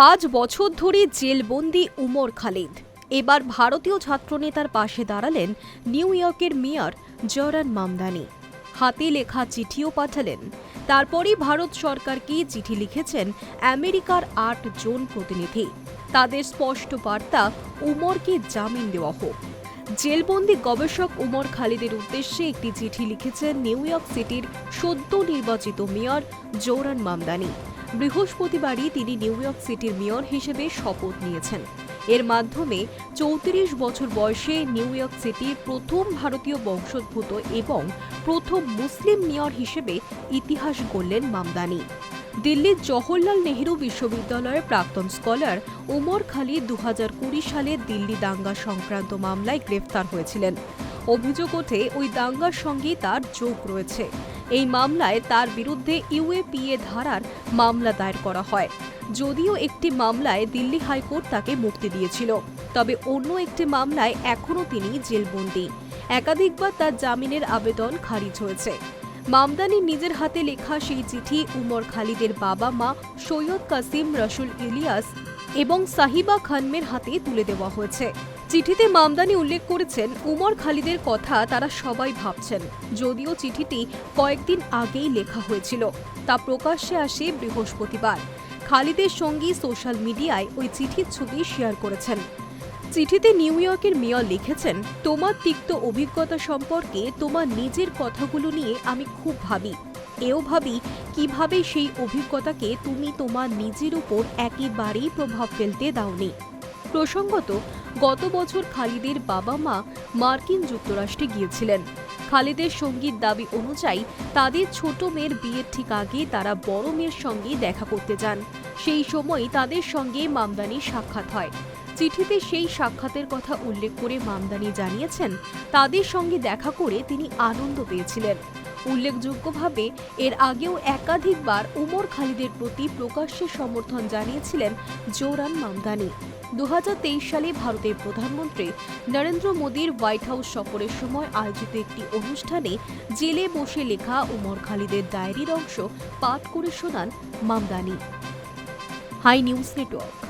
পাঁচ বছর ধরে জেলবন্দি উমর খালিদ। এবার ভারতীয় ছাত্রনেতার পাশে দাঁড়ালেন নিউ ইয়র্কের মেয়র জরান মামদানি। হাতে লেখা চিঠিও পাঠালেন। তারপরই ভারত সরকারকে চিঠি লিখেছেন আমেরিকার আট জন প্রতিনিধি। তাদের স্পষ্ট বার্তা, উমরকে জামিন দেওয়া হোক। জেলবন্দি গবেষক উমর খালিদের উদ্দেশ্যে একটি চিঠি লিখেছেন নিউ ইয়র্ক সিটির সদ্য নির্বাচিত মেয়র জৌরান মামদানি। বৃহস্পতিবারই তিনি নিউ ইয়র্ক সিটির মেয়র হিসেবে শপথ নিয়েছেন। এর মাধ্যমে চৌত্রিশ বছর বয়সে নিউ ইয়র্ক সিটির প্রথম ভারতীয় বংশোদ্ভূত এবং প্রথম মুসলিম মেয়র হিসেবে ইতিহাস গড়লেন মামদানি। দিল্লির জওহরলাল নেহরু বিশ্ববিদ্যালয়ের প্রাক্তন স্কলার ওমর খালিদ দু সালে দিল্লি দাঙ্গা সংক্রান্ত মামলায় গ্রেফতার হয়েছিলেন। অভিযোগ ওঠে, ওই দাঙ্গার সঙ্গেই তার যোগ রয়েছে। এই মামলায় তার বিরুদ্ধে ইউএপিএ ধারার মামলা দায়ের করা হয়। যদিও একটি মামলায় দিল্লি হাইকোর্ট তাকে মুক্তি দিয়েছিল, তবে অন্য একটি মামলায় এখনও তিনি জেলবন্দী। একাধিকবার তার জামিনের আবেদন খারিজ হয়েছে। মামদানি নিজের হাতে লেখা সেই চিঠি উমর খালিদের বাবা মা সৈয়দ কাসিম রসুল ইলিয়াস এবং সাহিবা খানমের হাতে তুলে দেওয়া হয়েছে। চিঠিতে মামদানি উল্লেখ করেছেন, উমর খালিদের কথা তারা সবাই ভাবছেন। যদিও চিঠিটি কয়েকদিন আগেই লেখা হয়েছিল, তা প্রকাশ্যে আসে বৃহস্পতিবার। খালিদের সঙ্গী সোশ্যাল মিডিয়ায় ওই চিঠির ছবি শেয়ার করেছেন। চিঠিতে নিউ ইয়র্কের মেয়র লিখেছেন, তোমার তিক্ত অভিজ্ঞতা সম্পর্কে তোমার নিজের কথাগুলো নিয়ে আমি খুব ভাবি। এও ভাবি কীভাবে সেই অভিজ্ঞতাকে তুমি তোমার নিজের উপর একেবারেই প্রভাব ফেলতে দাওনি। প্রসঙ্গত, গত বছর খালিদের বাবা মা মার্কিন যুক্তরাষ্ট্রে গিয়েছিলেন। খালিদের সঙ্গীর দাবি অনুযায়ী, তাদের ছোট মেয়ের বিয়ের ঠিক আগে তারা বড় মেয়ের সঙ্গে দেখা করতে যান। সেই সময় তাদের সঙ্গে মামদানির সাক্ষাৎ হয়। চিঠিতে সেই সাক্ষাতের কথা উল্লেখ করে মামদানি জানিয়েছেন, তাদের সঙ্গে দেখা করে তিনি আনন্দ পেয়েছিলেন। উল্লেখযোগ্যভাবে, এর আগেও একাধিকবার উমর খালিদের প্রতি প্রকাশ্যে সমর্থন জানিয়েছিলেন জোরান মামদানি। দু হাজার তেইশ সালে ভারতের প্রধানমন্ত্রী নরেন্দ্র মোদীর হোয়াইট হাউস সফরের সময় আয়োজিত একটি অনুষ্ঠানে জেলে বসে লেখা উমর খালিদের ডায়েরির অংশ পাঠ করে শোনান মামদানি। High news network.